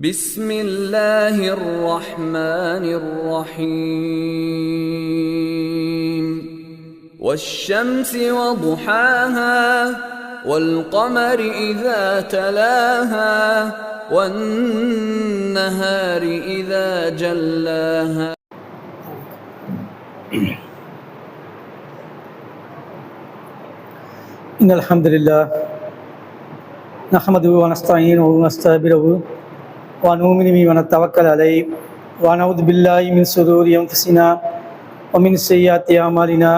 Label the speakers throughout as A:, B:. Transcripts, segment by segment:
A: بسم الله الرحمن الرحيم. والشمس وضحاها والقمر إذا تلاها والنهار إذا جلاها.
B: إن الحمد لله نحمده ونستعينه ونستغفره ونؤمن به ونتوكل عليه ونعوذ بالله من شرور أنفسنا ومن سيئات أعمالنا.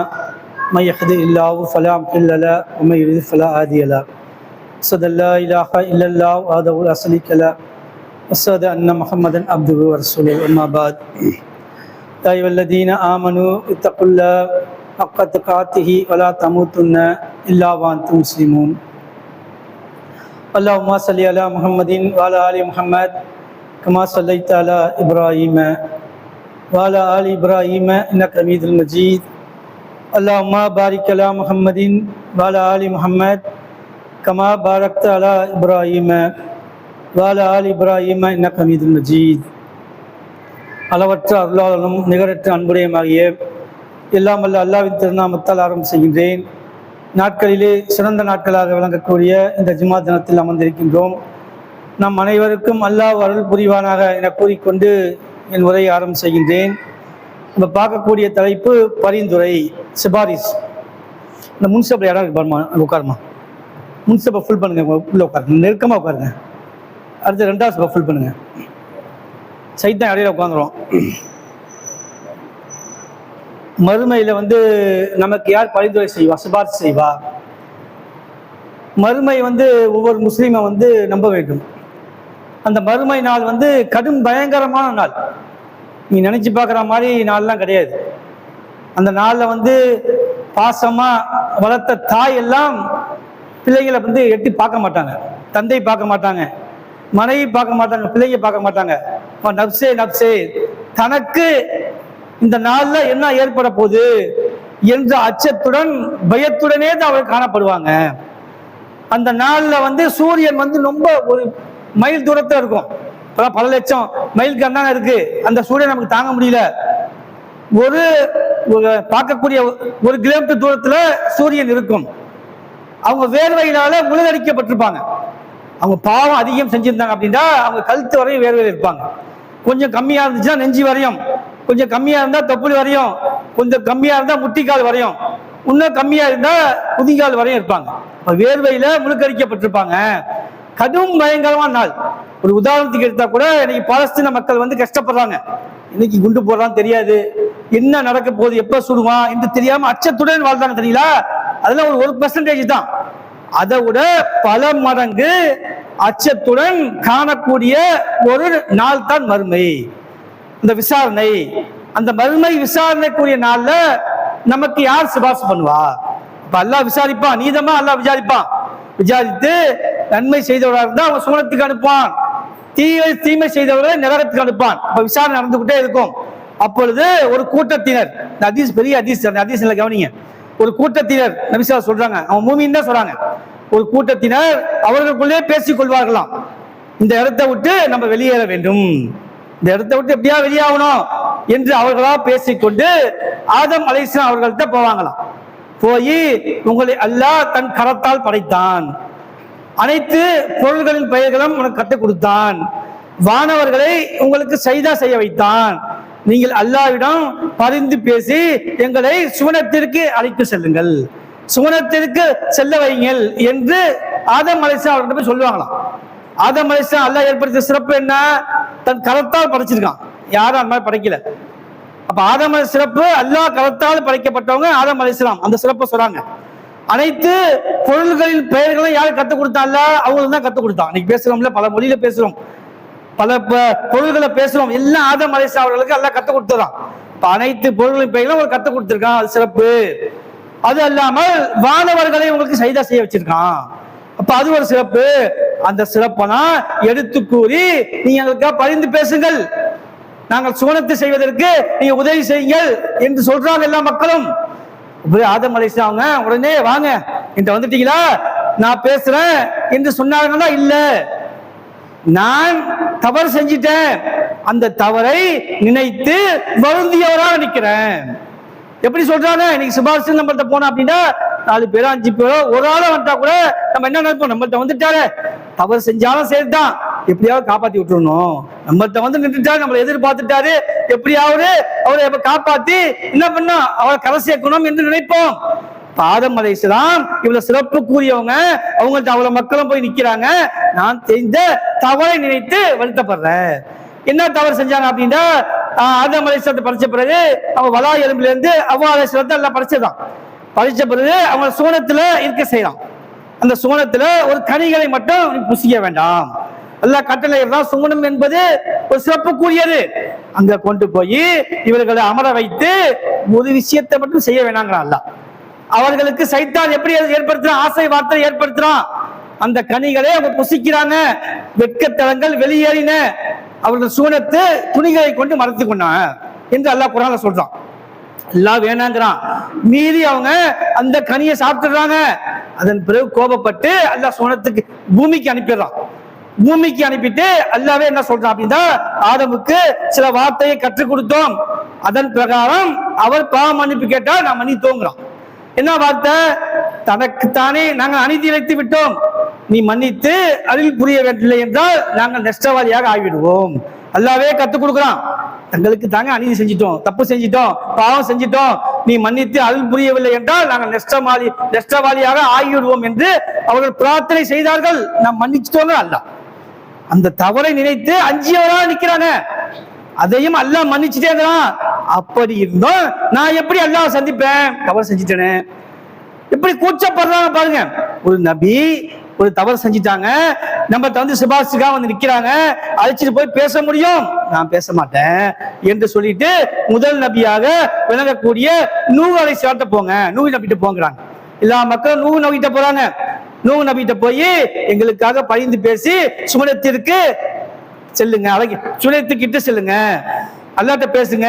B: من يهده الله فلا مضل له ومن يضلل فلا هادي له. أشهد أن لا إله إلا الله وحده لا شريك له. وأشهد أن محمدا عبده ورسوله. أما بعد يا أيها الذين آمنوا اتقوا الله حق تقاته ولا تموتن إلا وأنتم مسلمون. اللهم صل على محمد وعلى آل محمد كما صليت على إبراهيم وعلى آل إبراهيم إنك حميد المجيد اللهم بارك على محمد وعلى آل محمد كما باركت على إبراهيم وعلى آل إبراهيم إنك حميد المجيد அளவற்ற அருளாளனும் நிகரற்ற அன்புடையமாகிய எல்லாம் வல்ல அல்லாவின் திருநாமத்தால் ஆரம்பம் செய்கின்றேன் நாட்களிலே சிறந்த நாட்களாக விளங்கக்கூடிய இந்த ஜுமா தினத்தில் அமர்ந்திருக்கின்றோம் நம் அனைவருக்கும் அல்லாஹ் அருள் புரிவானாக என கூறிக்கொண்டு என் உரையை ஆரம்பம் செய்கின்றேன். நம்ம பார்க்கக்கூடிய தலைப்பு பரிந்துரை சிபாரிஸ். இந்த முன்சபை இடம் இருக்கு பாருமா உட்காருமா முன்சபை ஃபுல் பண்ணுங்க உள்ள உட்காருங்க நெருக்கமாக உட்காருங்க. அடுத்து ரெண்டாவது சபை ஃபுல் பண்ணுங்க. சைத்தான் இடையில உட்காந்துரும் மறுமையில் வந்து நமக்கு யார் பரிந்துரை செய்வா சிபாரிசு செய்வா? மறுமை வந்து ஒவ்வொரு முஸ்லீமை வந்து நம்ப வேண்டும். அந்த மறுமை நாள் வந்து கடும் பயங்கரமான நாள். நீ நினைச்சு பார்க்குற மாதிரி நாள்லாம் கிடையாது. அந்த நாளில் வந்து பாசமாக வளர்த்த தாய் எல்லாம் பிள்ளைகளை வந்து எட்டி பார்க்க மாட்டாங்க. தந்தை பார்க்க மாட்டாங்க. மனைவி பார்க்க மாட்டாங்க. பிள்ளைங்க பார்க்க மாட்டாங்க. நப்சே நப்சே தனக்கு இந்த நாளில் என்ன ஏற்பட போகுது என்ற அச்சத்துடன் பயத்துடனே தான் அவர்கள் காணப்படுவாங்க. அந்த நாளில் வந்து சூரியன் வந்து ரொம்ப ஒரு மைல் தூரத்தில் இருக்கும். இப்பதான் பல லட்சம் மைல் கண்ணான இருக்கு. அந்த சூரியன் நமக்கு தாங்க முடியல. ஒரு பார்க்கக்கூடிய ஒரு கிலோமீட்டர் தூரத்தில் சூரியன் இருக்கும். அவங்க வேர்வையினால முழுதடிக்கப்பட்டிருப்பாங்க அவங்க பாவம் அதிகம் செஞ்சிருந்தாங்க அப்படின்னா அவங்க கழுத்து வரையும் வேர்வையில் இருப்பாங்க. கொஞ்சம் கம்மியாக இருந்துச்சுன்னா நெஞ்சு வரையும் கொஞ்சம் கம்மியாக இருந்தால் தொப்புள் வரையும் கொஞ்சம் கம்மியாக இருந்தால் முட்டிக்கால் வரையும் இன்னும் கம்மியாக இருந்தால் புதிங்கால் வரையும் இருப்பாங்க. இப்போ வேர்வையில் முழுக்கரிக்கப்பட்டிருப்பாங்க கடும் பயங்கரமான நாள். ஒரு உதாரணத்துக்கு எடுத்தா கூட இன்னைக்கு பாலஸ்தீன மக்கள் வந்து கஷ்டப்படுறாங்க. இன்னைக்கு குண்டு போடுறான்னு தெரியாது. என்ன நடக்க போகுது எப்ப சுடுவான் என்று தெரியாம அச்சத்துடன் வாழ்றாங்க தெரியுங்களா அதெல்லாம் ஒரு ஒரு பெர்சன்டேஜ் தான். அதை விட பல மடங்கு அச்சத்துடன் காணக்கூடிய ஒரு நாள் தான் மறுமை. இந்த விசாரணை. அந்த மறுமை விசாரணைக்குரிய நாள்ல நமக்கு யார் சிபாசு பண்ணுவா? இப்ப அல்லா விசாரிப்பான் நீதமா அல்லா விசாரிப்பான். விசாரித்து நன்மை செய்தவராக இருந்தால் அவன் சுமணத்துக்கு அனுப்பான். தீமை தீமை செய்தவரை நரகத்துக்கு அனுப்பான். அப்ப விசாரணை நடந்துகிட்டே இருக்கும். அப்பொழுது ஒரு கூட்டத்தினர் இந்த அதீஸ் பெரிய அதீஸ் அந்த கவனிங்க. ஒரு கூட்டத்தினர் நபிசா சொல்றாங்க. அவன் மூமின்னு தான் சொல்றாங்க. ஒரு கூட்டத்தினர் அவர்களுக்குள்ளே பேசிக் கொள்வார்களாம். இந்த இடத்தை விட்டு நம்ம வெளியேற வேண்டும். இந்த இடத்தை விட்டு எப்படியா வெளியாகணும் என்று அவர்களா பேசிக்கொண்டு ஆதம் அலைஸ்லாம் அவர்கள்ட்ட போவாங்களாம். போய் உங்களை அல்லாஹ் தன் கரத்தால் படைத்தான். அனைத்து பொருள்களின் பெயர்களும் உனக்கு கற்றுக் கொடுத்தான். வானவர்களை உங்களுக்கு சைதா செய்ய வைத்தான். நீங்கள் அல்லாவிடம் பரிந்து பேசி எங்களை சுவனத்திற்கு அழைத்து செல்லுங்கள். சுவனத்திற்கு செல்ல வைங்கள் என்று ஆதம் அலைசா அவர்கிட்ட போய் சொல்லுவாங்களாம். ஆதம் அலைசா அல்லாஹ் ஏற்படுத்திய சிறப்பு என்ன? தன் கரத்தால் படைச்சிருக்கான். யாரும் அந்த மாதிரி படைக்கல. அப்ப ஆதம் அலி சிறப்பு அல்லாஹ் கலத்தால் படைக்கப்பட்டவங்க ஆதம் அலைசலாம் அந்த சிறப்பை சொல்றாங்க. அனைத்து பொருள்களின் பெயர்களும் யார் கற்றுக் கொடுத்தால அவங்களுக்கு தான் கற்றுக் கொடுத்தான். இன்னைக்கு பேசுறோம்ல பல மொழியில பேசுறோம். பல பொருள்களை பேசுறோம். எல்லாம் ஆதம் அலைசா அவர்களுக்கு எல்லாம் கற்றுக் கொடுத்ததான். இப்ப அனைத்து பொருள்களின் பெயர்களும் அவர் கற்றுக் கொடுத்துருக்கான். அது சிறப்பு. அது அல்லாமல் வானவர்களை உங்களுக்கு சைதா செய்ய வச்சிருக்கான். அப்ப அது ஒரு சிறப்பு. அந்த சிறப்பனா எடுத்து கூறி நீங்க எங்களுக்காக பரிந்து பேசுங்கள். நாங்கள் சுவனத்தை செய்வதற்கு நீங்க உதவி செய்யுங்கள் என்று சொல்றாங்க எல்லா மக்களும். ஆதம் அலைசா அவங்க உடனே வாங்க இந்த வந்துட்டீங்களா? நான் பேசுறேன் என்று சொன்னாங்கன்னா இல்ல. நான் தவறு செஞ்சிட்டேன். அந்த தவறை நினைத்து வருந்தியவராக நிற்கிறேன். எப்படி சொல்றாங்க? இன்னைக்கு சுபாஷ் நம்மள்ட்ட போனோம் அப்படின்னா நாலு பேரோ அஞ்சு பேரோ ஒரு ஆளா வந்துட்டா கூட நம்ம என்ன நினைப்போம்? நம்மள்ட்ட வந்துட்டாரு தவறு செஞ்சாலும் சரிதான் எப்படியாவது காப்பாத்தி விட்டுறணும். நம்மள்ட்ட வந்து நின்றுட்டாரு நம்மளை எதிர்பார்த்துட்டாரு. எப்படியாவது அவரை எப்ப காப்பாத்தி என்ன பண்ணோம் அவரை கரை சேர்க்கணும் என்று நினைப்போம். பாதம் அலைசலாம் இவ்வளவு சிறப்பு கூறியவங்க அவங்கள்ட்ட அவ்வளவு மக்களும் போய் நிக்கிறாங்க. நான் தெரிந்த தவறை நினைத்து வருத்தப்படுறேன். என்ன தவறு செஞ்சாங்க அப்படின்னா ஆஹ் ஆதம் அலைசலத்தை படிச்ச பிறகு அவங்க வலா எலும்புல இருந்து அவ்வா அலைசலத்தை எல்லாம் படிச்சதான் படிச்ச பிறகு அவங்க சூனத்துல இருக்க செய்யலாம் அந்த சூனத்துல ஒரு கனிகளை மட்டும் புசிக்க வேண்டாம். அல்லாஹ் கட்டளை தான் சுகுணம் என்பது ஒரு சிறப்புக்குரியது. அங்க கொண்டு போய் இவர்களை அமர வைத்து ஒரு விஷயத்தை மட்டும் செய்ய வேணாங்கிறான் அல்ல. அவர்களுக்கு சைத்தான் எப்படி ஏற்படுத்துறான்? ஆசை வார்த்தை ஏற்படுத்துறான்? அந்த கனிகளை அவங்க புசிக்கிறாங்க. வெட்கத்தலங்கள் வெளியேறின. அவர்கள் சூனத்து துணிகளை கொண்டு மறைத்து கொண்டாங்க. என்று அல்லாஹ் குரான சொல்றான். எல்லாம் வேணாங்கிறான். மீறி அவங்க அந்த கனியை சாப்பிட்டுறாங்க அதன் பிறகு கோபப்பட்டு அல்லாஹ் சோனத்துக்கு பூமிக்கு அனுப்பிடுறான். பூமிக்கு அனுப்பிட்டு அல்லாவே என்ன சொல்றான் அப்படின்னா ஆதமுக்கு சில வார்த்தையை கற்றுக் கொடுத்தோம். அதன் பிரகாரம் அவர் பாவம் மன்னிப்பு கேட்டா நான் மன்னித்தோங்கிறான். என்ன வார்த்தை? தனக்குத்தானே நாங்கள் அநீதி இழைத்து விட்டோம். நீ மன்னித்து அருள் புரிய வேண்டில்லை என்றால் நாங்கள் நஷ்டவாதியாக ஆகிவிடுவோம். அல்லாவே கத்துக் கொடுக்குறான். தங்களுக்கு தாங்க அநீதி செஞ்சிட்டோம் தப்பு செஞ்சிட்டோம் பாவம் செஞ்சிட்டோம். நீ மன்னித்து அருள் புரியவில்லை என்றால் நாங்கள் நஷ்டவாதி நஷ்டவாதியாக ஆகிவிடுவோம் என்று அவர்கள் பிரார்த்தனை செய்தார்கள். நாம் மன்னிச்சிட்டோங்க அல்ல. அந்த தவறை நினைத்து அஞ்சியவராக நிக்கிறாங்க அதையும் அல்லாஹ் இருந்தான். அப்படி இருந்தோம் நான் எப்படி அல்லாஹ் சந்திப்பேன்? தவறு செஞ்சிட்டேனே. எப்படி கூச்சப்படுறாங்க பாருங்க. ஒரு நபி ஒரு தவறு செஞ்சிட்டாங்க. நம்ம தந்து சிபாசுக்காக வந்து நிக்கிறாங்க. அழைச்சிட்டு போய் பேச முடியும்? நான் பேச மாட்டேன் என்று சொல்லிட்டு முதல் நபியாக விளங்கக்கூடிய நூறு அலை சாட்ட போங்க. நூல் நம்பிட்டு போங்கிறாங்க. எல்லா மக்களும் நூறு நம்பிட்ட போறாங்க. நூறு நம்பிட்ட போய் எங்களுக்காக பழிந்து பேசி சுமணத்திற்கு செல்லுங்க. அழகி சுமணத்துக்கிட்ட செல்லுங்க. அல்லாட்ட பேசுங்க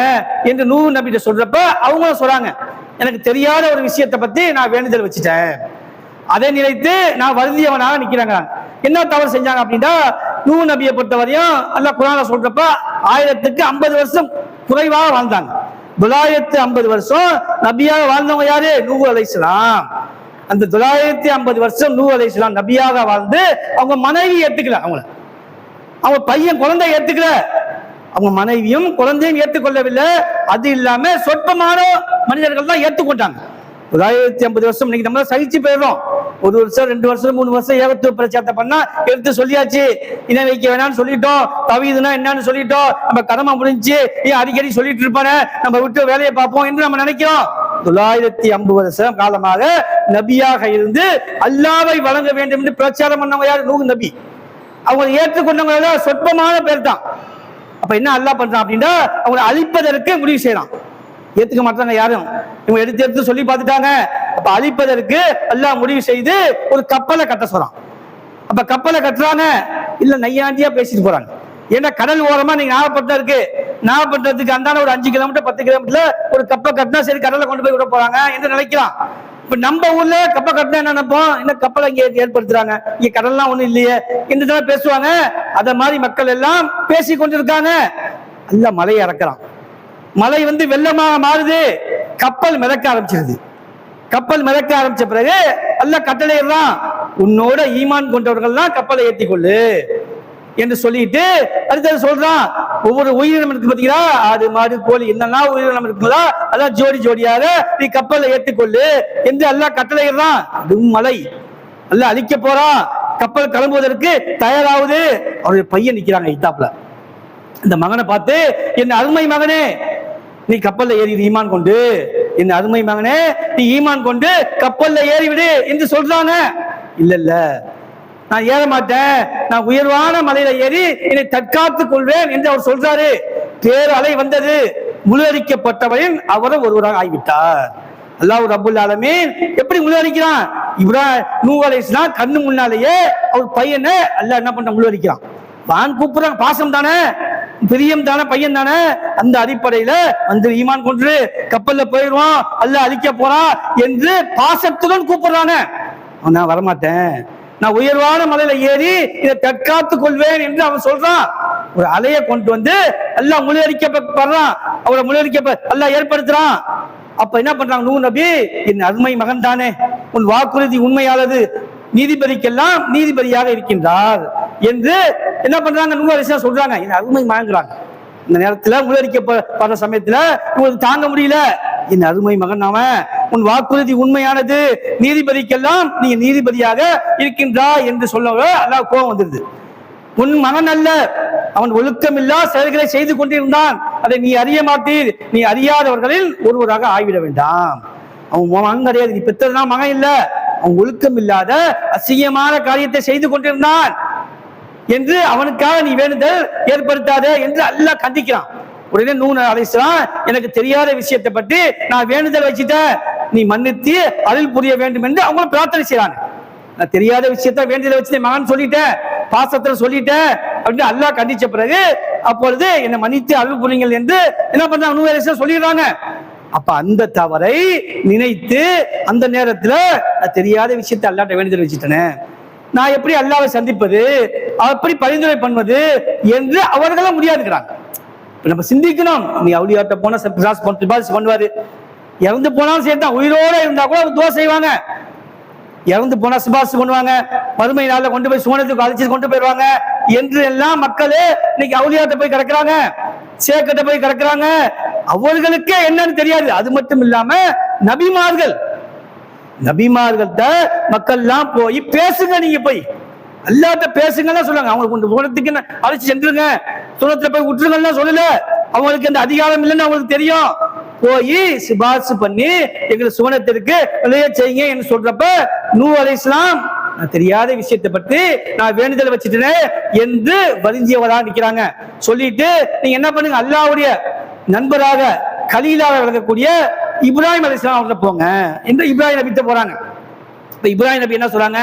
B: என்று நூறு நபிட்ட சொல்றப்ப அவங்களும் சொல்றாங்க. எனக்கு தெரியாத ஒரு விஷயத்தை பத்தி நான் வேண்டுதல் வச்சுட்டேன். அதை நினைத்து நான் வருந்தியவனாக நிற்கிறாங்க என்ன தவறு செஞ்சாங்க அப்படின்னா நூ நபியை பொறுத்தவரையும் அல்ல குரான சொல்றப்ப ஆயிரத்துக்கு ஐம்பது வருஷம் குறைவாக வாழ்ந்தாங்க. தொள்ளாயிரத்து ஐம்பது வருஷம் நபியாக வாழ்ந்தவங்க யாரு? நூ அலைசலாம் அந்த தொள்ளாயிரத்தி ஐம்பது வருஷம் நூ அலைசலாம் நபியாக வாழ்ந்து அவங்க மனைவி ஏத்துக்கல அவங்கள. அவங்க பையன் குழந்தை ஏத்துக்கல. அவங்க மனைவியும் குழந்தையும் ஏற்றுக்கொள்ளவில்லை அது இல்லாம சொற்பமான மனிதர்கள் தான் ஏற்றுக்கொண்டாங்க தொள்ளாயிரத்தி ஐம்பது வருஷம் இன்னைக்கு நம்ம சகிச்சு போயிடுறோம். ஒரு வருஷம் ரெண்டு வருஷம் மூணு வருஷம் ஏகத்துவ பிரச்சாரத்தை பண்ணா எடுத்து சொல்லியாச்சு. இன வைக்க வேணாம்னு சொல்லிட்டோம். தவிதுனா என்னன்னு சொல்லிட்டோம். நம்ம கடமை முடிஞ்சு ஏன் அடிக்கடி சொல்லிட்டு இருப்பானே? நம்ம விட்டு வேலையை பார்ப்போம் என்று நம்ம நினைக்கிறோம். தொள்ளாயிரத்தி ஐம்பது வருஷம் காலமாக நபியாக இருந்து அல்லாவை வழங்க வேண்டும் என்று பிரச்சாரம் பண்ணவங்க யார்? நூகு நபி. அவங்க ஏற்றுக்கொண்டவங்க சொற்பமான பேர் தான் அப்ப என்ன அல்லாஹ் பண்றான் அப்படின்னா அவங்களை அழிப்பதற்கு முடிவு செய்யறான். ஏத்துக்க மாட்டாங்க யாரும். இவங்க எடுத்து எடுத்து சொல்லி பார்த்துட்டாங்க. அப்ப அழிப்பதற்கு எல்லாம் முடிவு செய்து ஒரு கப்பலை கட்ட சொல்றான். அப்ப கப்பலை கட்டுறாங்க இல்ல நையாண்டியா பேசிட்டு போறாங்க. ஏன்னா கடல் ஓரமா நீங்க நாகப்பட்டினம் இருக்கு. நாகப்பட்டினத்துக்கு அந்தான ஒரு அஞ்சு கிலோமீட்டர் பத்து கிலோமீட்டர்ல ஒரு கப்பை கட்டினா சரி கடலை கொண்டு போய் விட போறாங்க என்று நினைக்கலாம். இப்ப நம்ம ஊர்ல கப்பை கட்டினா என்ன நினைப்போம்? என்ன கப்பலை இங்க ஏற்படுத்துறாங்க? இங்க கடல்லாம் ஒண்ணும் இல்லையே என்று தானே பேசுவாங்க. அத மாதிரி மக்கள் எல்லாம் பேசி கொண்டிருக்காங்க அல்ல மலையை இறக்குறான். மலை வந்து வெள்ளமாக மாறுது. கப்பல் மிதக்க ஆரம்பிச்சிருது. கப்பல் மிதக்க ஆரம்பிச்ச பிறகு அல்ல கட்டளையிடுறான். உன்னோட ஈமான் கொண்டவர்கள்லாம் கப்பலை ஏத்தி கொள்ளு என்று சொல்லிட்டு அடுத்தது சொல்றான் ஒவ்வொரு உயிரினம் இருக்கு பாத்தீங்களா? ஆடு மாடு கோழி என்னெல்லாம் உயிரினம் இருக்குங்களா அதெல்லாம் ஜோடி ஜோடியாக நீ கப்பலை ஏத்துக்கொள்ளு என்று அல்லாஹ் கட்டளையிடறான். அதுவும் மலை. அல்லாஹ் அழிக்க போறான். கப்பல் கிளம்புவதற்கு தயாராகுது. அவருடைய பையன் நிக்கிறாங்க இத்தாப்புல இந்த மகனை பார்த்து என் அருமை மகனே நீ கப்பல்ல ஏறி ஈமான் கொண்டு. என் அருமை மகனே நீ ஈமான் கொண்டு கப்பல்ல ஏறி விடு என்று சொல்றானே. இல்ல இல்ல நான் ஏற மாட்டேன். நான் உயர்வான மலையில ஏறி என்னை தற்காத்துக் கொள்வேன் என்று அவர் சொல்றாரு. தேர் அலை வந்தது. முழுகடிக்கப்பட்டவரின் அவரும் ஒருவராக ஆகிவிட்டார். அல்லாஹ் ரபுல் ஆலமீன் எப்படி முழுகடிக்கிறான் இவரா நூ அலைஹிஸ்ஸலாம் கண்ணு முன்னாலேயே அவர் பையனை அல்லாஹ் என்ன பண்ண முழுகடிக்கிறான் வான் கூப்பிடுறான். பாசம் தானே பிரியம் தானே பையன் தானே? அந்த அடிப்படையில வந்து ஈமான் கொண்டு கப்பல்ல போயிடுவான் அல்ல அழிக்க போறான் என்று பாசத்துடன் கூப்பிடுறானே. நான் வரமாட்டேன். நான் உயர்வான மலையில ஏறி இதை தற்காத்துக் கொள்வேன் என்று அவன் சொல்றான். ஒரு அலையை கொண்டு வந்து எல்லாம் முழுகடிக்கப்படுறான் அவரை முழுகடிக்க எல்லாம் ஏற்படுத்துறான். அப்ப என்ன பண்றாங்க நூ நபி என் அருமை மகன் தானே உன் வாக்குறுதி உண்மையானது. நீதிபதிக்கெல்லாம் நீதிபதியாக இருக்கின்றார். என்று என்ன பண்றாங்க? நூறு அலிஸ்லாம் சொல்றாங்க. என் அருமை மகன்கிறாங்க. இந்த நேரத்துல முழுகடிக்கப்படுற சமயத்துல உங்களுக்கு தாங்க முடியல. என் அருமை மகன் அவன். உன் வாக்குறுதி உண்மையானது. நீதிபதிக்கெல்லாம் நீங்க நீதிபதியாக இருக்கின்றா என்று சொல்ல அல்லாஹ் கோபம் வந்துருது உன் மகன் அல்ல. அவன் ஒழுக்கமில்லா செயல்களை செய்து கொண்டிருந்தான். அதை நீ அறிய மாட்டீர். நீ அறியாதவர்களில் ஒருவராக ஆய்விட வேண்டாம். அவன் மகன் கிடையாது. நீ பெற்றதுனா மகன் இல்ல. அவன் ஒழுக்கம் இல்லாத அசிங்கமான காரியத்தை செய்து கொண்டிருந்தான். என்று அவனுக்காக நீ வேண்டுதல் ஏற்படுத்தாதே என்று அல்லாஹ் கண்டிக்கிறான். உடனே நூன் அலிஸ்லாம் எனக்கு தெரியாத விஷயத்தை பற்றி நான் வேண்டுதல் வச்சுட்டேன். நீ மன்னித்து அருள் புரிய வேண்டும் என்று அவங்களும் பிரார்த்தனை செய்யறாங்க நான் தெரியாத விஷயத்த வேண்டியதை வச்சு மகன் சொல்லிட்டேன் பாசத்துல சொல்லிட்டேன் அப்படின்னு அல்லாஹ் கண்டிச்ச பிறகு அப்பொழுது என்னை மன்னித்து அருள் புரியுங்கள் என்று என்ன பண்றாங்க? நூறு அலிஸ்லாம் சொல்லிடுறாங்க. அப்ப அந்த தவறை நினைத்து அந்த நேரத்துல நான் தெரியாத விஷயத்தை அல்லாட்ட வேண்டுதல் வச்சுட்டேனே. நான் எப்படி அல்லாவை சந்திப்பது? அப்படி பரிந்துரை பண்ணுவது என்று அவர்களும் முடியாதுக்கிறாங்க இப்ப நம்ம சிந்திக்கணும். நீ அவுளியாட்ட போனா பிசாஸ் பண்ணுவாரு. இறந்து போனாலும் சரி தான் உயிரோட இருந்தா கூட அவங்க துவா செய்வாங்க. இறந்து போனா சிபாசு பண்ணுவாங்க. மறுமை நாள்ல கொண்டு போய் சுவனத்துக்கு அழைச்சி கொண்டு போயிடுவாங்க என்று எல்லாம் மக்கள் இன்னைக்கு அவுளியாட்ட போய் கிடக்குறாங்க. சேக்கட்ட போய் கிடக்குறாங்க. அவர்களுக்கே என்னன்னு தெரியாது. அது மட்டும் இல்லாம நபிமார்கள். நபிமார்கள்ட்ட மக்கள்லாம் போய் பேசுங்க நீங்க போய். அல்லாட்ட பேசுங்கன்னு சொல்லுங்க அவங்களுக்கு இந்த உலகத்துக்கு அழைச்சி சென்றுருங்க சுனத்துல போய் விட்டுருங்கன்னு சொல்லல. அவங்களுக்கு அந்த அதிகாரம் இல்லைன்னு அவங்களுக்கு தெரியும். போய் சிபாரிசு பண்ணி எங்களை சுவனத்திற்கு விளைய செய்யுங்க என்று சொல்றப்ப நூ அலை இஸ்லாம் நான் தெரியாத விஷயத்தை பற்றி நான் வேண்டுதல் வச்சுட்டேனே என்று வரிஞ்சியவரா நிக்கிறாங்க. சொல்லிட்டு நீங்க என்ன பண்ணுங்க? அல்லாவுடைய நண்பராக கலீலாக விளங்கக்கூடிய இப்ராஹிம் அலி இஸ்லாம் அவர்கிட்ட போங்க. என்று இப்ராஹிம் நபித்த போறாங்க. இப்ப இப்ராஹிம் நபி என்ன சொல்றாங்க?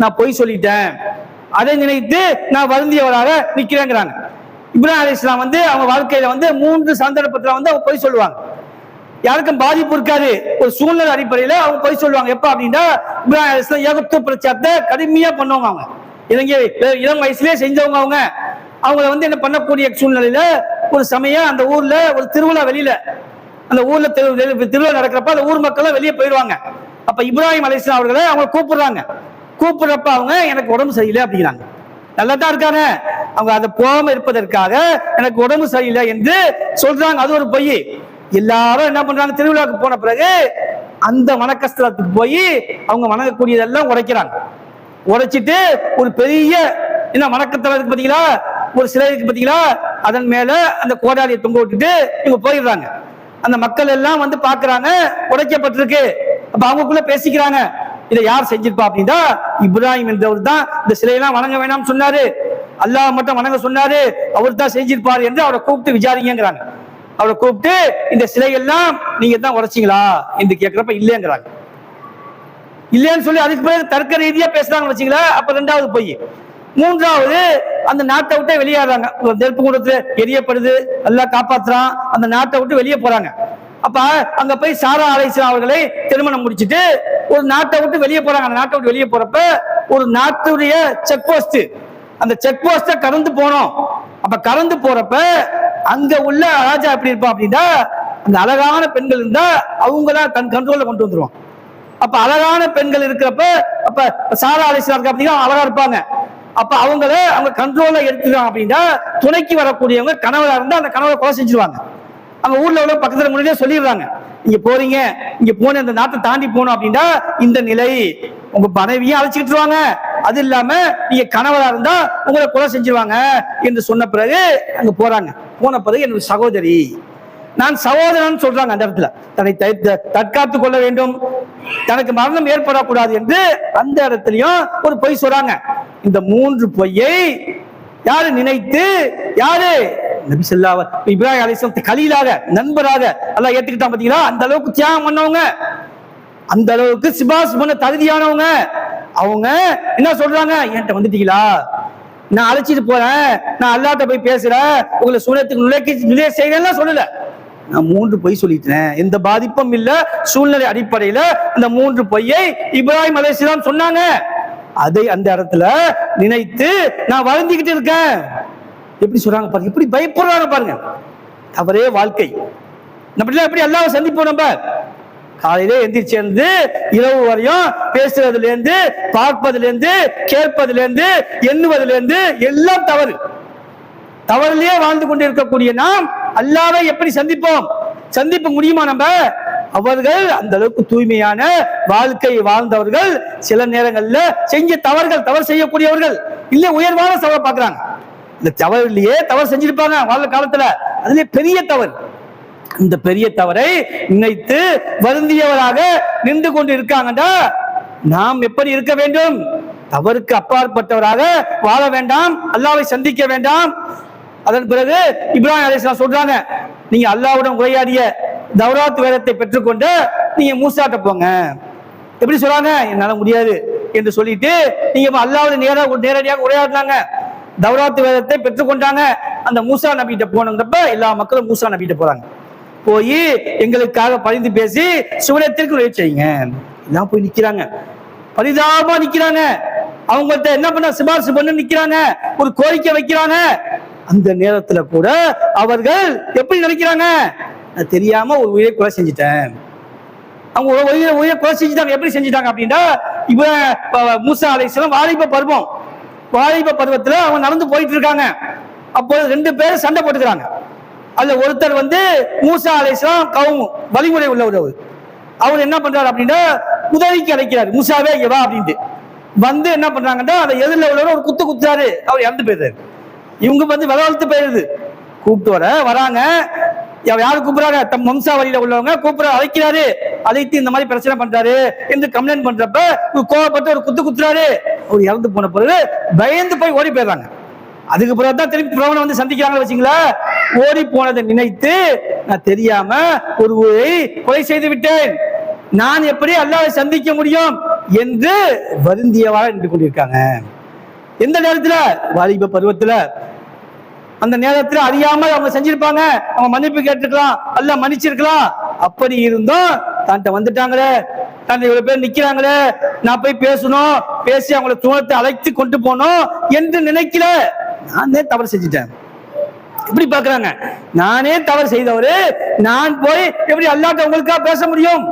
B: நான் பொய் சொல்லிட்டேன். அதை நினைத்து நான் வருந்தியவராக நிற்கிறேங்கிறாங்க. இப்ராஹிம் அலி இஸ்லாம் வந்து அவங்க வாழ்க்கையில வந்து மூன்று சந்தர்ப்பத்தில் வந்து அவங்க பொய் சொல்லுவாங்க. யாருக்கும் பாதிப்பு இருக்காது. ஒரு சூழ்நிலை அடிப்படையில் அவங்க பொய் சொல்லுவாங்க. எப்ப அப்படின்னா இப்ராஹிம் அலி இஸ்லாம் ஏகத்துவ பிரச்சாரத்தை கடுமையா பண்ணுவாங்க அவங்க. இறங்கி இளம் வயசுலயே செஞ்சவங்க அவங்க. அவங்கள வந்து என்ன பண்ணக்கூடிய சூழ்நிலையில ஒரு சமயம் அந்த ஊர்ல ஒரு திருவிழா வெளியில அந்த ஊர்ல திரு- திருவிழா நடக்கிறப்ப அந்த ஊர் மக்கள் வெளியே போயிடுவாங்க. அப்ப இப்ராஹிம் அலிஸ்லாம் அவர்களை அவங்க கூப்பிடுறாங்க. கூப்பிடுறப்ப அவங்க எனக்கு உடம்பு சரியில்லை அப்படிங்கிறாங்க. நல்லா தான் இருக்காங்க. அவங்க அதை போகாம இருப்பதற்காக எனக்கு உடம்பு சரியில்லை என்று சொல்றாங்க. அது ஒரு பொய். எல்லாரும் என்ன பண்றாங்க? திருவிழாவுக்கு போன பிறகு அந்த வணக்கஸ்தலத்துக்கு போய் அவங்க வணங்கக்கூடியதெல்லாம் உடைக்கிறாங்க. உடைச்சிட்டு ஒரு பெரிய என்ன வணக்கத்தலம் இருக்கு பாத்தீங்களா? ஒரு சிலை இருக்கு பாத்தீங்களா? அதன் மேல அந்த கோடாலியை தொங்க விட்டுட்டு இவங்க போயிடுறாங்க. அந்த மக்கள் எல்லாம் வந்து பாக்குறாங்க உடைக்கப்பட்டிருக்கு. அப்ப அவங்களுக்குள்ள பேசிக்கிறாங்க. இதை யார் செஞ்சிருப்பா அப்படின்னா இப்ராஹிம் என்றவர் தான். இந்த சிலையெல்லாம் வணங்க வேணாம்னு சொன்னாரு. அல்லாஹ் மட்டும் வணங்க சொன்னாரு. அவர் தான் செஞ்சிருப்பாரு என்று அவரை கூப்பிட்டு விசாரிங்கிறாங்க அவரை கூப்பிட்டு இந்த சிலையெல்லாம் நீங்க தான் உரைச்சிங்களா என்று கேட்கிறப்ப இல்லைங்கிறாங்க. இல்லைன்னு சொல்லி அதுக்கு பிறகு தர்க்க ரீதியா பேசுறாங்கன்னு வச்சுங்களா அப்ப ரெண்டாவது பொய். மூன்றாவது அந்த நாட்டை விட்டே வெளியேறாங்க. ஒரு நெருப்பு கூடத்துல எரியப்படுது. எல்லாம் காப்பாத்துறான். அந்த நாட்டை விட்டு வெளியே போறாங்க. அப்ப அங்க போய் சாரா அலைசா அவர்களை திருமணம் முடிச்சிட்டு ஒரு நாட்டை விட்டு வெளியே போறாங்க. அந்த நாட்டை விட்டு வெளியே போறப்ப ஒரு நாட்டுடைய செக் போஸ்ட் அந்த செக் போஸ்ட கடந்து போனோம். அப்ப கடந்து போறப்ப அங்க உள்ள ராஜா எப்படி இருப்பான் அப்படின்னா அந்த அழகான பெண்கள் இருந்தா அவங்களா தன் கண்ட்ரோல்ல கொண்டு வந்துருவான். அப்ப அழகான பெண்கள் இருக்கிறப்ப அப்ப சாரா அலிஸ்லாம் இருக்கா அப்படின்னா அழகா இருப்பாங்க. அப்ப அவங்கள அவங்க கண்ட்ரோல்ல எடுத்துக்கிறாங்க அப்படின்னா துணைக்கு வரக்கூடியவங்க கணவரா இருந்தா அந்த கணவரை கொலை செஞ்சிருவாங்க. அங்க ஊர்ல உள்ள பக்கத்துல முன்னாடியே சொல்லிடுறாங்க. இங்க போறீங்க இங்க போன அந்த நாட்டை தாண்டி போனோம் அப்படின்னா இந்த நிலை உங்க மனைவியும் அழைச்சிக்கிட்டுருவாங்க. அது இல்லாம நீங்க கணவரா இருந்தா உங்களை கொலை செஞ்சிருவாங்க என்று சொன்ன பிறகு அங்க போறாங்க. போன பிறகு என்னோட சகோதரி. நான் சகோதரன் சொல்றாங்க அந்த இடத்துல. தன்னை தற்காத்து த- கொள்ள வேண்டும். தனக்கு மரணம் ஏற்படக்கூடாது என்று அந்த இடத்துலயும் ஒரு பொய் சொல்றாங்க. இந்த மூன்று பொய்யை யாரு நினைத்து யாரு? நபி ஸல்லல்லாஹு இப்ராஹிம் அலிஸ்லாம் கலீலாக நண்பராக அல்லாஹ் ஏத்துக்கிட்டா பாத்தீங்களா? அந்த அளவுக்கு தியாகம் பண்ணவங்க. அந்த அளவுக்கு சிபாஸ் பண்ண தகுதியானவங்க. அவங்க என்ன சொல்றாங்க? என்கிட்ட வந்துட்டீங்களா? நான் அழைச்சிட்டு போறேன். நான் அல்லாட்ட போய் பேசுறேன். உங்களை சூழ்நிலத்துக்கு நுழைக்கி நுழைய செய்யலாம் சொல்லல. நான் மூன்று பொய் சொல்லிட்டேன். எந்த பாதிப்பும் இல்ல. சூழ்நிலை அடிப்படையில அந்த மூன்று பொய்யை இப்ராஹிம் அலிஸ்லாம் சொன்னாங்க. அதை அந்த இடத்துல நினைத்து நான் வருந்திக்கிட்டு இருக்கேன். எப்படி சொல்றாங்க பாருங்க எப்படி பயப்படுறாங்க பாருங்க. அவரே வாழ்க்கை. நம்ம எப்படி எல்லாரும் சந்திப்போம் நம்ம? காலையில எந்திரிச்சிருந்து இரவு வரையும் பேசுறதுல இருந்து பார்ப்பதுல இருந்து கேட்பதுல இருந்து எண்ணுவதுல இருந்து எல்லாம் தவறு. தவறிலேயே வாழ்ந்து கொண்டு இருக்கக்கூடிய நாம் அல்லாவை எப்படி சந்திப்போம்? சந்திப்பு முடியுமா நம்ம? அவர்கள் அந்த அளவுக்கு தூய்மையான வாழ்க்கையை வாழ்ந்தவர்கள் சில நேரங்களில் செஞ்ச தவறுகள் தவறு செய்யக்கூடியவர்கள். இல்ல உயர்வான தவறு பார்க்கறாங்க. இந்த தவறுலயே தவறு செஞ்சிருப்பாங்க வாழ்ந்த காலத்துல. அதுல பெரிய தவறு. இந்த பெரிய தவறை நினைத்து வருந்தியவராக நின்று கொண்டு இருக்காங்கடா நாம் எப்படி இருக்க வேண்டும்? தவறுக்கு அப்பாற்பட்டவராக வாழ வேண்டாம் அல்லாவை சந்திக்க வேண்டாம். அதன் பிறகு இப்ராஹிம் அலிஸ்லாம் சொல்றாங்க நீங்க அல்லாவுடன் உரையாடிய தௌராத் வேதத்தை பெற்றுக்கொண்டு நீங்க மூசாட்ட போங்க. எப்படி சொல்றாங்க? என்னால முடியாது என்று சொல்லிட்டு நீங்க அல்லாவது நேர நேரடியாக உரையாடினாங்க. தௌராத் வேதத்தை பெற்றுக்கொண்டாங்க. அந்த மூசா நபிகிட்ட போனப்ப எல்லா மக்களும் மூசா நபிகிட்ட போறாங்க. போய் எங்களுக்காக பரிந்து பேசி சுவனத்திற்கு உதவி செய்யுங்க. எல்லாம் போய் நிக்கிறாங்க. பரிதாபமா நிக்கிறாங்க. அவங்கள்ட்ட என்ன பண்ண சிபாரிசு பண்ண நிக்கிறாங்க. ஒரு கோரிக்கை வைக்கிறாங்க. அந்த நேரத்துல கூட அவர்கள் எப்படி நினைக்கிறாங்க? அது தெரியாம ஒரு உயிரை கொலை செஞ்சுட்டேன். அவங்க ஒரு உயிரை உயிரை கொலை செஞ்சுட்டாங்க. எப்படி செஞ்சுட்டாங்க அப்படின்னா இவன் மூசா அலைசலம் வாலிப பருவம். வாலிப பருவத்துல அவங்க நடந்து போயிட்டு இருக்காங்க. அப்போ ரெண்டு பேரும் சண்டை போட்டுக்கிறாங்க. அதுல ஒருத்தர் வந்து மூசா அலைசலாம் கவும் வழிமுறை உள்ளவர் அவர். அவர் என்ன பண்றாரு அப்படின்னா உதவிக்கு அழைக்கிறார். மூசாவே இங்க வா அப்படின்ட்டு. வந்து என்ன பண்றாங்கன்னா அந்த எதிரில் உள்ளவர் ஒரு குத்து குத்துறாரு. அவர் இறந்து போயிடுறாரு. இவங்க வந்து விளவழுத்து போயிருது கூப்பிட்டு வர வராங்க. யா- யாரு கூப்பிடுறாங்க? தம் வம்சாவளியில உள்ளவங்க கூப்பிடுற அழைக்கிறாரு. அழைத்து இந்த மாதிரி பிரச்சனை பண்றாரு என்று கம்ப்ளைண்ட் பண்றப்ப கோவப்பட்டு ஒரு குத்து குத்துறாரு. அவர் இறந்து போன பிறகு பயந்து போய் ஓடி போயிடுறாங்க. அதுக்கு பிறகு தான் திருப்பி பிரவனை வந்து சந்திக்கிறாங்க வச்சுங்களா ஓடி போனதை நினைத்து நான் தெரியாம ஒரு ஊரை கொலை செய்து விட்டேன். நான் எப்படி அல்லாவை சந்திக்க முடியும் என்று வருந்தியவாறு நின்று கொண்டிருக்காங்க. எந்த நேரத்துல? வாலிப பருவத்துல. அந்த நேரத்தில் அறியாமல் அவங்க செஞ்சிருப்பாங்க. அவங்க மன்னிப்பு கேட்டிருக்கலாம். அல்ல மன்னிச்சிருக்கலாம். அப்படி இருந்தும் தன்ட்ட வந்துட்டாங்களே. தன்னை இவ்வளவு பேர் நிக்கிறாங்களே. நான் போய் பேசணும். பேசி அவங்கள தூணத்தை அழைத்து கொண்டு போனோம் என்று நினைக்கல. நானே தவறு செஞ்சுட்டேன். இப்படி பாக்குறாங்க. நானே தவறு செய்தவரு. நான் போய் எப்படி அல்லாட்ட உங்களுக்காக பேச முடியும்?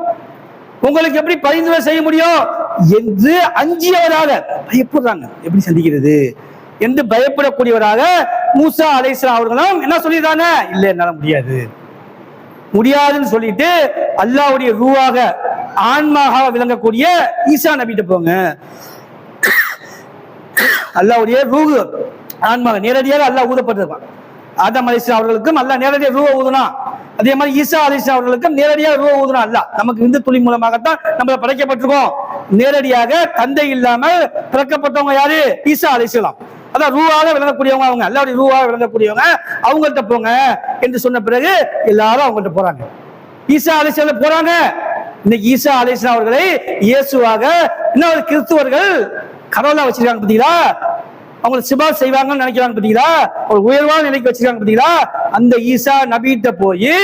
B: உங்களுக்கு எப்படி பரிந்துரை செய்ய முடியும்? என்று அஞ்சியவராக பயப்படுறாங்க. எப்படி சந்திக்கிறது? என்று பயப்படக்கூடியவராக மூசா அலைஸ்லா அவர்களும் என்ன சொல்லிடுறாங்க இல்ல என்னால முடியாது. முடியாதுன்னு சொல்லிட்டு அல்லாவுடைய ரூவாக ஆன்மாக விளங்கக்கூடிய ஈசா நபிட்டு போங்க. அல்லாவுடைய ரூ ஆன்மாக நேரடியாக அல்லாஹ் ஊதப்பட்டிருப்பான். ஆதம் அலிஸ்லா அவர்களுக்கும் அல்லா நேரடியாக ரூவ ஊதுனா அதே மாதிரி ஈசா அலிஸ்லா அவர்களுக்கும் நேரடியாக ரூவ ஊதுனா அல்ல நமக்கு இந்து துளி மூலமாகத்தான் நம்மள படைக்கப்பட்டிருக்கோம். நேரடியாக தந்தை இல்லாமல் பிறக்கப்பட்டவங்க யாரு? ஈசா அலிஸ்லாம் அதான் ரூவாக விளங்கக்கூடியவங்க அவங்க. அல்லாவுடைய ரூவாக விளங்கக்கூடியவங்க. அவங்கள்ட்ட போங்க என்று சொன்ன பிறகு எல்லாரும் அவங்கள்ட்ட போறாங்க. ஈசா அலிஸ்லாம் போறாங்க. இன்னைக்கு ஈசா அலிஸ்லாம் அவர்களை இயேசுவாக இன்னொரு கிறிஸ்துவர்கள் கடவுளா வச்சிருக்காங்க பார்த்தீங்களா அவங்களை சிபாஸ் செய்வாங்கன்னு நினைக்கிறாங்க பார்த்தீங்களா ஒரு உயர்வான நிலைக்கு வச்சிருக்காங்க பார்த்தீங்களா அந்த ஈசா நபிகிட்ட போய்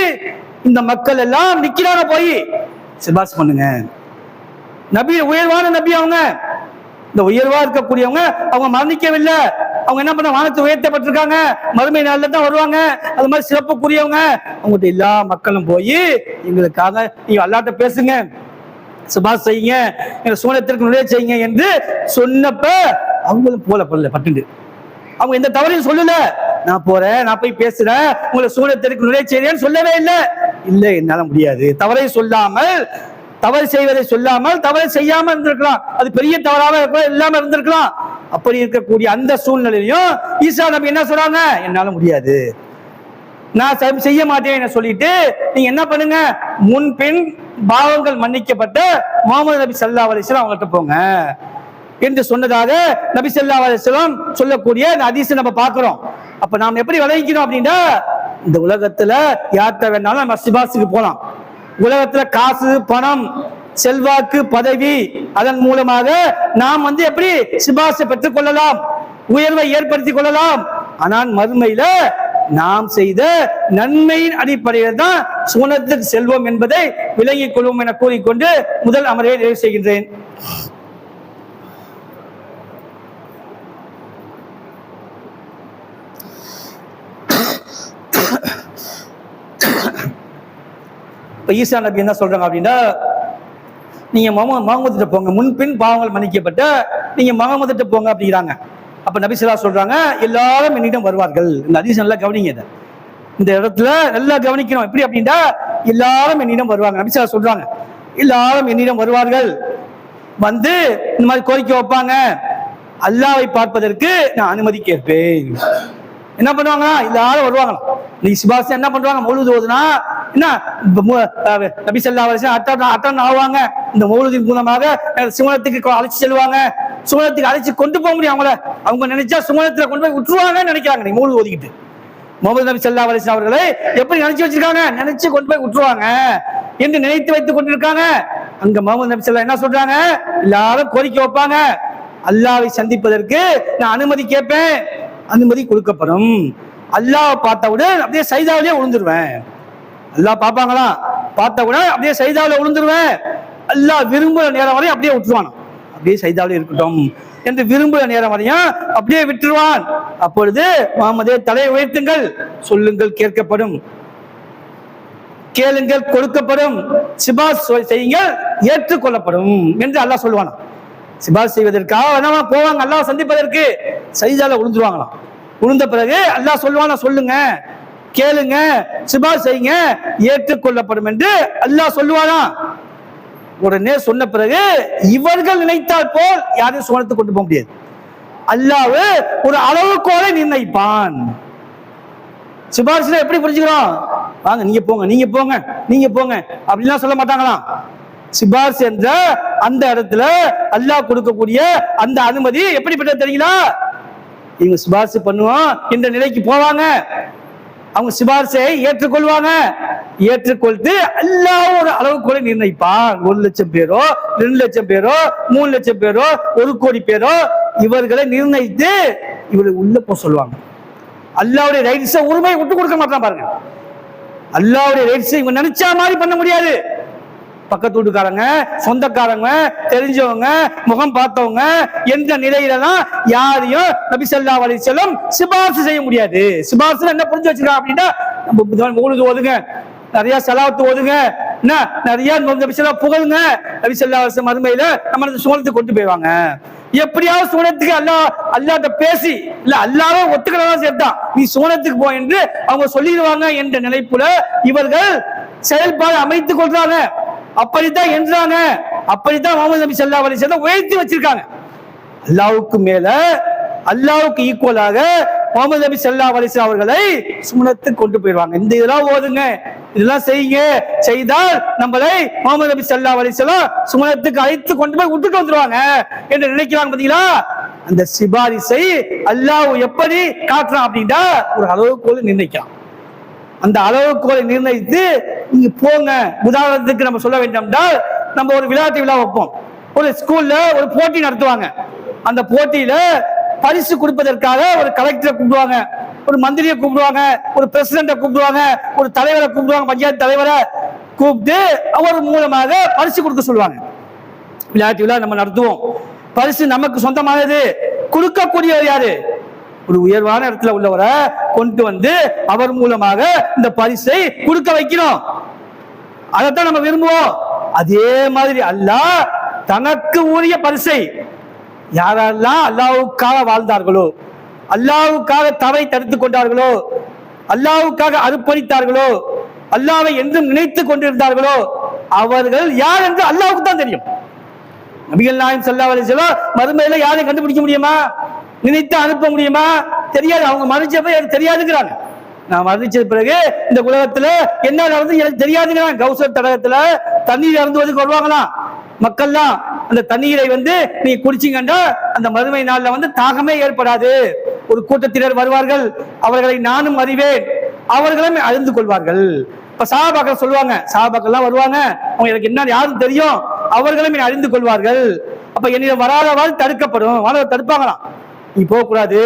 B: இந்த மக்கள் எல்லாம் நிக்கிறாங்க போய். சிபாஸ் பண்ணுங்க. நபி உயர்வான நபி அவங்க. இந்த உயர்வா இருக்கக்கூடியவங்க அவங்க மரணிக்கவில்லை. அவங்க என்ன பண்ண வானத்தை உயர்த்தப்பட்டிருக்காங்க. மறுமை நாளில் தான் வருவாங்க. அது மாதிரி சிறப்புக்குரியவங்க. அவங்ககிட்ட எல்லா மக்களும் போய் எங்களுக்காக நீங்க அல்லாட்ட பேசுங்க. சுபாஷ் செய்யுங்க. எங்க சூனத்திற்கு நுழைய செய்யுங்க என்று சொன்னப்ப அவங்களும் போல போல பட்டுண்டு. அவங்க எந்த தவறையும் சொல்லல. நான் போறேன் நான் போய் பேசுறேன். உங்களை சூழத்திற்கு நுழைய செய்யறேன்னு சொல்லவே இல்லை. இல்லை என்னால முடியாது. தவறையும் சொல்லாமல் தவறு செய்வதை சொல்லாமல் தவறு செய்யாம இருந்திருக்கலாம். அது பெரிய தவறாக இருக்கலாம் இல்லாம இருந்திருக்கலாம். அப்படி இருக்கக்கூடிய அந்த சூழ்நிலையிலையும் ஈசா நபி என்ன சொல்றாங்க? என்னால முடியாது. நான் செய்ய மாட்டேன் சொல்லிட்டு நீங்க என்ன பண்ணுங்க? முன்பின் பாவங்கள் மன்னிக்கப்பட்ட முகமது நபி சல்லா அலிஸ்லாம் அவங்கள்ட்ட போங்க. என்று சொன்னதாக நபி சல்லா அலிஸ்லாம் சொல்லக்கூடிய அந்த அதிசயம் நம்ம பார்க்கிறோம். அப்ப நாம் எப்படி விளைவிக்கணும் அப்படின்னா இந்த உலகத்துல யார்கிட்ட வேணாலும் நம்ம சிபாசுக்கு போலாம். உலகத்துல காசு பணம் செல்வாக்கு பதவி அதன் மூலமாக நாம் வந்து எப்படி சிபாசை பெற்றுக் கொள்ளலாம் உயர்வை ஏற்படுத்திக் கொள்ளலாம். ஆனால் மறுமையில நாம் செய்த நன்மையின் அடிப்படையில் தான் சுவனத்துக்கு செல்வோம் என்பதை விளங்கிக் கொள்வோம் என கூறிக்கொண்டு முதல் அமரையை நிறைவு செய்கின்றேன். இப்போ ஈசா நபி என்ன சொல்றாங்க அப்படின்னா நீங்க முகமது முகமதுட்ட போங்க. முன்பின் பாவங்கள் மன்னிக்கப்பட்ட நீங்க முகமதுட்ட போங்க அப்படிங்கிறாங்க. அப்ப நபிசுல்லா சொல்றாங்க எல்லாரும் என்னிடம் வருவார்கள். இந்த அதிசயம் நல்லா கவனிங்க இதை. இந்த இடத்துல நல்லா கவனிக்கணும். எப்படி அப்படின்னா எல்லாரும் என்னிடம் வருவாங்க. நபிசுல்லா சொல்றாங்க எல்லாரும் என்னிடம் வருவார்கள். வந்து இந்த மாதிரி கோரிக்கை வைப்பாங்க. அல்லாவை பார்ப்பதற்கு நான் அனுமதி கேட்பேன். என்ன பண்ணுவாங்க எல்லாரும் வருவாங்களாம். நீ சிபாசன் என்ன பண்றாங்க? மௌலுது ஓதுனா என்ன? நபி செல்லா அட்டன் ஆவாங்க. இந்த மௌலதின் மூலமாக சிமலத்துக்கு சுமணத்துக்கு அழைச்சி செல்வாங்க. சுமணத்துக்கு அழைச்சி கொண்டு போக முடியும் அவங்கள. அவங்க நினைச்சா சுமணத்துல கொண்டு போய் விட்டுருவாங்கன்னு நினைக்கிறாங்க. நீ மௌலு ஓதிக்கிட்டு. முகமது நபி ஸல்லல்லாஹு அலைஹி அவர்களை எப்படி நினைச்சு வச்சிருக்காங்க? நினைச்சு கொண்டு போய் விட்டுருவாங்க. என்று நினைத்து வைத்துக் கொண்டிருக்காங்க. அங்க முகமது நபி ஸல்லல்லாஹு என்ன சொல்றாங்க? எல்லாரும் கோரிக்கை வைப்பாங்க. அல்லாவை சந்திப்பதற்கு நான் அனுமதி கேட்பேன். அனுமதி கொடுக்கப்படும். அல்லாஹ் பார்த்தவுடன் அப்படியே சைதாவிலே விழுந்துருவேன் எல்லாம் பார்ப்பாங்களா? கூட அப்படியே சைதாவில் விழுந்துருவேன் அல்லாஹ் விரும்புகிற நேரம் வரையும் அப்படியே விட்டுருவான். அப்படியே சைதாவில் இருக்கட்டும். என்று விரும்புகிற நேரம் வரையும் அப்படியே விட்டுருவான். அப்பொழுது முகமதே தலை உயர்த்துங்கள். சொல்லுங்கள் கேட்கப்படும். கேளுங்கள் கொடுக்கப்படும். சிபாஸ் செய்யுங்கள் ஏற்றுக்கொள்ளப்படும் என்று அல்லாஹ் சொல்லுவானா சிபாஸ் செய்வதற்காக வேணாமா போவாங்க? அல்லாஹ் சந்திப்பதற்கு. சைதால விழுந்துருவாங்களாம் விழுந்த பிறகு அல்லாஹ் சொல்லுவானா? சொல்லுங்க. கேளுங்க சிபாஸ் செய்யுங்க ஏற்றுக்கொள்ளப்படும் என்று அல்லாஹ் சொல்லுவானா உடனே சொன்ன பிறகு இவர்கள் நினைத்தால் போல் யாரையும் சுவனத்துக்கு கொண்டு போக முடியாது. அல்லாஹ் ஒரு அளவுக்கோலை நிர்ணயிப்பான். சிபாரிசுல எப்படி புரிஞ்சுக்கிறோம்? வாங்க நீங்க போங்க நீங்க போங்க நீங்க போங்க அப்படிலாம் சொல்ல மாட்டாங்களாம். சிபாரிசு என்ற அந்த இடத்துல அல்லாஹ் கொடுக்கக்கூடிய அந்த அனுமதி எப்படிப்பட்டது தெரியுங்களா இவங்க சிபாரிசு பண்ணுவோம் இந்த நிலைக்கு போவாங்க. அவங்க சிபாரிசை ஏற்றுக்கொள்வாங்க. ஏற்றுக்கொள்த்து எல்லா ஒரு அளவுக்குள்ள நிர்ணயிப்பான் ஒரு லட்சம் பேரோ ரெண்டு லட்சம் பேரோ மூணு லட்சம் பேரோ ஒரு கோடி பேரோ இவர்களை நிர்ணயித்து இவரை உள்ள போக சொல்லுவாங்க. அல்லாவுடைய ரைட்ஸை உரிமையை விட்டு கொடுக்க மாட்டான் பாருங்க. அல்லாவுடைய ரைட்ஸை இவங்க நினைச்சா மாதிரி பண்ண முடியாது. பக்கத்து வீட்டுக்காரங்க சொந்தக்காரங்க தெரிஞ்சவங்க முகம் பார்த்தவங்க எந்த நிலையில தான் யாரையும் நபி ஸல்லல்லாஹு அலி செல்லம் சிபாரிசு செய்ய முடியாது. சிபாரிசுல என்ன புரிஞ்சு வச்சிருக்கா அப்படின்னா நம்ம ஓதுங்க நிறைய செலாவத்து ஓதுங்க என்ன? நிறைய நபி புகழுங்க. நபி ஸல்லல்லாஹு அலைஹி மறுமையில நம்ம அந்த கொண்டு போய்வாங்க. எப்படியாவது சுவனத்துக்கு அல்லா அல்லாட்ட பேசி இல்ல அல்லாவே ஒத்துக்கிறதா சேர்த்தான். நீ சுவனத்துக்கு போ என்று அவங்க சொல்லிடுவாங்க என்ற நினைப்புல இவர்கள் செயல்பாடு அமைத்துக் கொள்றாங்க. அப்படித்தான் என்றாங்க. அப்படித்தான் முகமது நபி சல்லா அலி வஸல்லம் உயர்த்தி வச்சிருக்காங்க. அல்லாவுக்கு மேல அல்லாவுக்கு ஈக்குவலாக முகமது நபி சல்லா அலைஹி அவர்களை சுமணத்து கொண்டு போயிடுவாங்க. இந்த இதெல்லாம் ஓதுங்க. இதெல்லாம் செய்யுங்க. செய்தால் நம்மளை முகமது நபி சல்லா அலைஹி சுமணத்துக்கு அழைத்து கொண்டு போய் விட்டுட்டு வந்துருவாங்க என்று நினைக்கிறாங்க பாத்தீங்களா அந்த சிபாரிசை அல்லாஹ் எப்படி காட்டுறான் அப்படின்னா ஒரு அளவுக்கோல் நிர்ணயிக்கிறான். அந்த அளவுகோலை நிர்ணயித்து நீங்க போங்க. உதாரணத்துக்கு நம்ம சொல்ல வேண்டும் என்றால் நம்ம ஒரு விளையாட்டு விழா வைப்போம். ஒரு ஸ்கூல்ல ஒரு போட்டி நடத்துவாங்க. அந்த போட்டியில பரிசு கொடுப்பதற்காக ஒரு கலெக்டரை கூப்பிடுவாங்க. ஒரு மந்திரியை கூப்பிடுவாங்க ஒரு பிரசிடண்ட்டை கூப்பிடுவாங்க ஒரு தலைவரை கூப்பிடுவாங்க பஞ்சாயத்து தலைவரை கூப்பிட்டு அவர் மூலமாக பரிசு கொடுக்க சொல்லுவாங்க. விளையாட்டு விழா நம்ம நடத்துவோம். பரிசு நமக்கு சொந்தமானது. கொடுக்கக்கூடியவர் யாரு? ஒரு உயர்வான இடத்துல உள்ளவரை கொண்டு வந்து அவர் மூலமாக இந்த பரிசை கொடுக்க வைக்கணும் அதைத்தான் நம்ம விரும்புவோம். அதே மாதிரி அல்லாஹ் தனக்கு உரிய பரிசை யாரெல்லாம் அல்லாவுக்காக வாழ்ந்தார்களோ அல்லாவுக்காக தவை தடுத்து கொண்டார்களோ அல்லாவுக்காக அர்ப்பணித்தார்களோ அல்லாவை என்றும் நினைத்து கொண்டிருந்தார்களோ அவர்கள் யார் என்று அல்லாவுக்கு தான் தெரியும். நபிகள் நாயம் சல்லா செல்வா மறுமையில யாரையும் கண்டுபிடிக்க முடியுமா? நினைத்து அனுப்ப முடியுமா? தெரியாது. அவங்க மறைச்சப்ப எனக்கு தெரியாதுங்கிறாங்க. நான் மரணிச்சது பிறகு இந்த உலகத்துல என்ன நடந்து எனக்கு தெரியாதுங்கிறாங்க. கௌசர் தடகத்துல தண்ணீர் இறந்துவதுக்கு வருவாங்களாம் மக்கள்லாம் அந்த தண்ணீரை வந்து நீ குடிச்சீங்கன்னா அந்த மறுமை நாள்ல வந்து தாகமே ஏற்படாது. ஒரு கூட்டத்தினர் வருவார்கள். அவர்களை நானும் அறிவேன். அவர்களும் அறிந்து கொள்வார்கள். இப்ப சாபாக்கள் சொல்லுவாங்க. சாபாக்கள்லாம் வருவாங்க. அவங்க எனக்கு என்ன யாரும் தெரியும்? அவர்களும் என்னை அறிந்து கொள்வார்கள். அப்ப என்னிடம் வராதவாறு தடுக்கப்படும். வராத தடுப்பாங்களாம். நீ போக கூடாது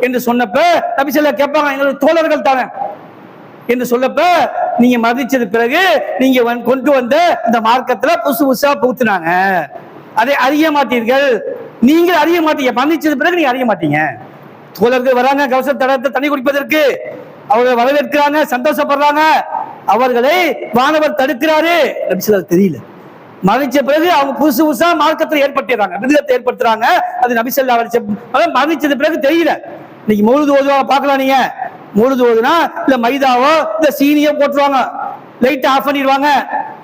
B: என்று சொன்னப்ப நபிசல்ல கேட்பாங்க எங்களுடைய தோழர்கள் தானே? என்று சொல்லப்ப நீங்க மதிச்சது பிறகு நீங்க கொண்டு வந்த இந்த மார்க்கத்துல புதுசு புதுசா புகுத்துனாங்க. அதை அறிய மாட்டீர்கள். நீங்கள் அறிய மாட்டீங்க. மன்னிச்சது பிறகு நீங்க அறிய மாட்டீங்க. தோழர்கள் வராங்க கவச தடத்தை தண்ணி குடிப்பதற்கு. அவர்களை வரவேற்கிறாங்க சந்தோஷப்படுறாங்க. அவர்களை மாணவர் தடுக்கிறாரு. அப்படின்னு சொல்ல தெரியல. மரணிச்ச பிறகு அவங்க புதுசு புதுசா மார்க்கத்தை ஏற்படுத்திடுறாங்க. விதத்தை ஏற்படுத்துறாங்க. அது நபிசல்லா ஸல்லல்லாஹு மரணிச்சது பிறகு தெரியல. இன்னைக்கு முழுது ஓதுவாங்க பார்க்கலாம் நீங்க? முழுது ஓதுனா இல்ல மைதாவோ இல்ல சீனியோ போட்டுருவாங்க. லைட் ஆஃப் பண்ணிடுவாங்க.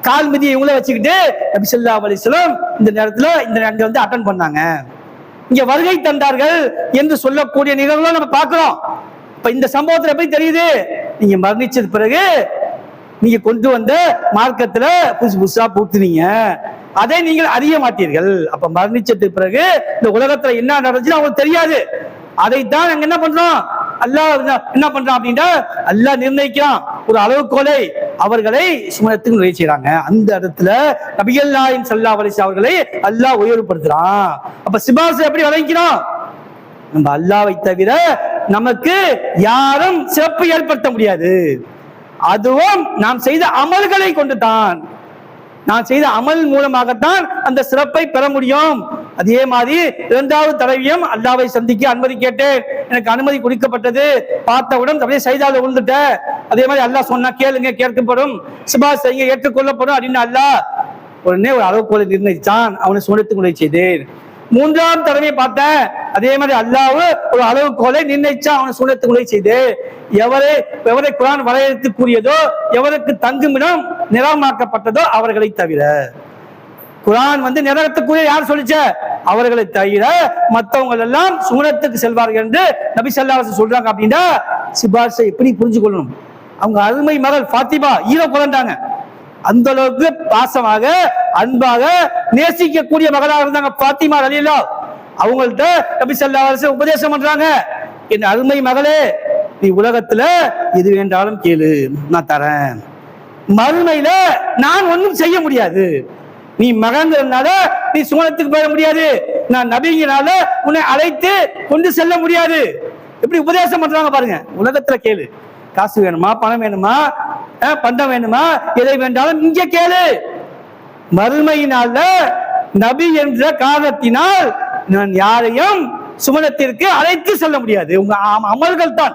B: கால் மிதியை இவங்கள வச்சுக்கிட்டு நபிசல்லா ஸல்லல்லாஹு இந்த நேரத்துல இந்த அங்க வந்து அட்டன் பண்ணாங்க. இங்க வருகை தந்தார்கள் என்று சொல்லக்கூடிய நிகழ்வுகளை நம்ம பார்க்கிறோம். இப்ப இந்த சம்பவத்துல எப்படி தெரியுது? நீங்க மரணிச்சது பிறகு நீங்க கொண்டு வந்த மார்க்கத்துல புதுசு புதுசா பூத்துனீங்க. அதை நீங்கள் அறிய மாட்டீர்கள். அப்ப மரணிச்சதுக்கு பிறகு இந்த உலகத்துல என்ன நடந்துச்சுன்னு அவங்களுக்கு தெரியாது. அதைத்தான் நாங்க என்ன பண்றோம்? அல்லாஹ் என்ன- என்ன பண்றான் அப்படின்னா அல்லாஹ் நிர்ணயிக்கிறான். ஒரு அளவுக்கோலை அவர்களை சுமணத்துக்கு நிறைவு செய்யறாங்க அந்த இடத்துல நபிகல்லாயின் சல்லா வலிஸ் அவர்களை அல்லாஹ் உயர்வுபடுத்துறான் அப்ப சிபாசு எப்படி வழங்கிக்கிறோம்? நம்ம அல்லாவை தவிர நமக்கு யாரும் சிறப்பு ஏற்படுத்த முடியாது. அதுவும் நாம் செய்த அமல்களை கொண்டு தான் நான் செய்த அமல் மூலமாகத்தான் அந்த சிறப்பை பெற முடியும். அதே மாதிரி இரண்டாவது தடவையும் அல்லாவை சந்திக்க அனுமதி கேட்டேன். எனக்கு அனுமதி கொடுக்கப்பட்டது. பார்த்தவுடன் அப்படியே செய்தால விழுந்துட்டேன் அதே மாதிரி அல்லாஹ் சொன்னா கேளுங்க கேட்கப்படும். சிபா செய்ய ஏற்றுக்கொள்ளப்படும் அப்படின்னு அல்லாஹ் உடனே ஒரு அளவுகோலை நிர்ணயித்தான். அவனை சுனத்து முறை செய்தேன். மூன்றாம் தடவை பார்த்தேன் அதே மாதிரி அல்லாஹ் ஒரு அளவு கோலை நிர்ணயிச்சா அவனை சுனத்து செய்து எவரை எவரை குரான் வரையறுத்து கூறியதோ எவருக்கு தங்குமிடம் நிறமாக்கப்பட்டதோ அவர்களை தவிர. குரான் வந்து நிறத்துக்குரிய யார் சொல்லிச்ச? அவர்களை தவிர மற்றவங்க எல்லாம் சுனத்துக்கு செல்வார்கள் என்று நபி ஸல்லல்லாஹு சொல்றாங்க அப்படின்னா சிபார்சை எப்படி புரிஞ்சு கொள்ளணும் அவங்க அருமை மகள் ஃபாத்திமா ஈரோ குழந்தாங்க. அந்த அளவுக்கு பாசமாக அன்பாக நேசிக்கக்கூடிய மகளாக இருந்தாங்க பாத்திமா அலிலா அவங்கள்ட்ட நபி சல்லா உபதேசம் பண்றாங்க. என் அருமை மகளே நீ உலகத்துல எது வேண்டாலும் கேளு நான் தரேன். மறுமையில நான் ஒன்றும் செய்ய முடியாது. நீ மகங்கிறதுனால நீ சுமணத்துக்கு போயிட முடியாது. நான் நபிங்கனால உன்னை அழைத்து கொண்டு செல்ல முடியாது. எப்படி உபதேசம் பண்றாங்க பாருங்க. உலகத்துல கேளு. காசு வேணுமா பணம் வேணுமா? அஹ், பண்டம் வேணுமா? எதை வேண்டாலும் இங்க கேளு. மறுமையினால நபி என்ற காரணத்தினால் நான் யாரையும் சுமணத்திற்கு அழைத்து செல்ல முடியாது. உங்க அமல்கள் தான்.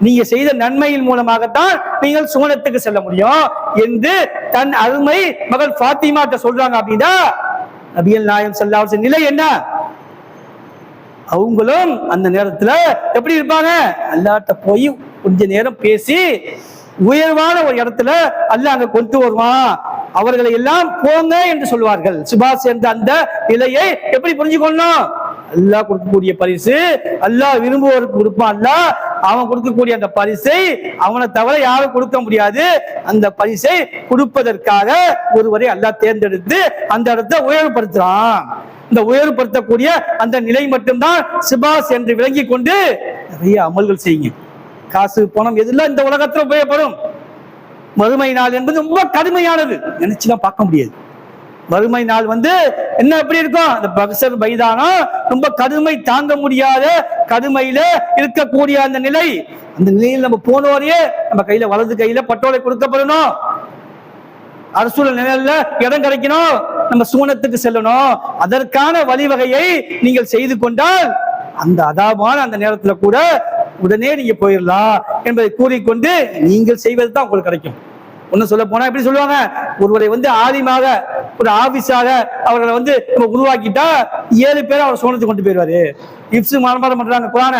B: நீங்க செய்த நன்மையின் மூலமாகத்தான் நீங்கள் சுமணத்துக்கு செல்ல முடியும் என்று தன் அருமை மகள் ஃபாத்திமாட்ட சொல்றாங்க அப்படின்னா நபியல் நாயம் செல்லாத நிலை என்ன? அவங்களும் அந்த நேரத்துல எப்படி இருப்பாங்க? அல்லாட்ட போய் கொஞ்ச நேரம் பேசி உயர்வான ஒரு இடத்துல அல்லாஹ் அங்க கொண்டு வருவான். அவர்களை எல்லாம் போங்க என்று சொல்வார்கள். சுபாஷ் என்ற அந்த நிலையை எப்படி புரிஞ்சுக்கொள்ளணும்? அல்லாஹ் கொடுக்கக்கூடிய பரிசு அல்லாஹ் விரும்புவோருக்கு கொடுப்பான். அவன் கொடுக்கக்கூடிய அந்த பரிசை அவனை தவிர யாரும் கொடுக்க முடியாது. அந்த பரிசை கொடுப்பதற்காக ஒருவரை அல்லாஹ் தேர்ந்தெடுத்து அந்த இடத்தை உயர்வுபடுத்துறான். இந்த உயர்வுபடுத்தக்கூடிய அந்த நிலை மட்டும்தான் சிபாஸ் என்று விளங்கி கொண்டு நிறைய அமல்கள் செய்யுங்க. காசு பணம் எதுலாம் இந்த உலகத்துல உபயோகப்படும்? மறுமை நாள் என்பது ரொம்ப கடுமையானது. நினைச்சுலாம் பார்க்க முடியாது. மறுமை நாள் வந்து என்ன எப்படி இருக்கும்? அந்த பக்சர் பைதானம் ரொம்ப கடுமை தாங்க முடியாத கடுமையில இருக்கக்கூடிய அந்த நிலை. அந்த நிலையில் நம்ம போனோரையே நம்ம கையில வலது கையில பட்டோலை கொடுக்கப்படணும். அரசுல நிழல்ல இடம் கிடைக்கணும். நம்ம சூனத்துக்கு செல்லணும். அதற்கான வழிவகையை நீங்கள் செய்து கொண்டால் அந்த அதாபான அந்த நேரத்துல கூட உடனே நீங்க போயிடலாம் என்பதை கூறிக்கொண்டு நீங்கள் செய்வது தான் உங்களுக்கு கிடைக்கும். ஒன்னும் சொல்ல போனா எப்படி சொல்லுவாங்க? ஒருவரை வந்து ஆதிமாக ஒரு ஆபீஸாக அவர்களை வந்து நம்ம உருவாக்கிட்டா ஏழு பேர் அவர் சோனத்துக்கு கொண்டு போயிடுவாரு. இப்சு மனப்பாடம் பண்றாங்க குரான.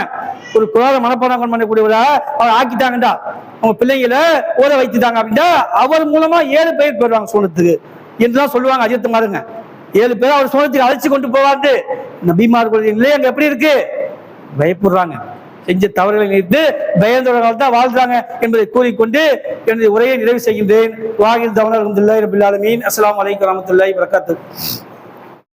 B: ஒரு குரான மனப்பாடம் பண்ணக்கூடியவரா அவர் ஆக்கிட்டாங்கடா. அவங்க பிள்ளைங்களை ஓர வைத்துட்டாங்க அப்படின்ட்டா அவர் மூலமா ஏழு பேர் போயிடுவாங்க சோனத்துக்கு என்றுதான் சொல்லுவாங்க அஜித் மாருங்க. ஏழு பேர் அவர் சோனத்துக்கு அழைச்சு கொண்டு போவாரு நபிமார்களுடைய நிலை அங்க எப்படி இருக்கு? பயப்படுறாங்க. செஞ்ச தவறுகளை நினைத்து பயந்தவர்கள் தான் வாழ்றாங்க என்பதை கூறிக்கொண்டு எனது உரையை நிறைவு செய்கின்றேன். வாகில் தவணர் அலமதுல்லாஹி ரபில் ஆலமீன். அஸ்ஸலாமு அலைக்கும் வரஹ்மத்துல்லாஹி வரகாத்து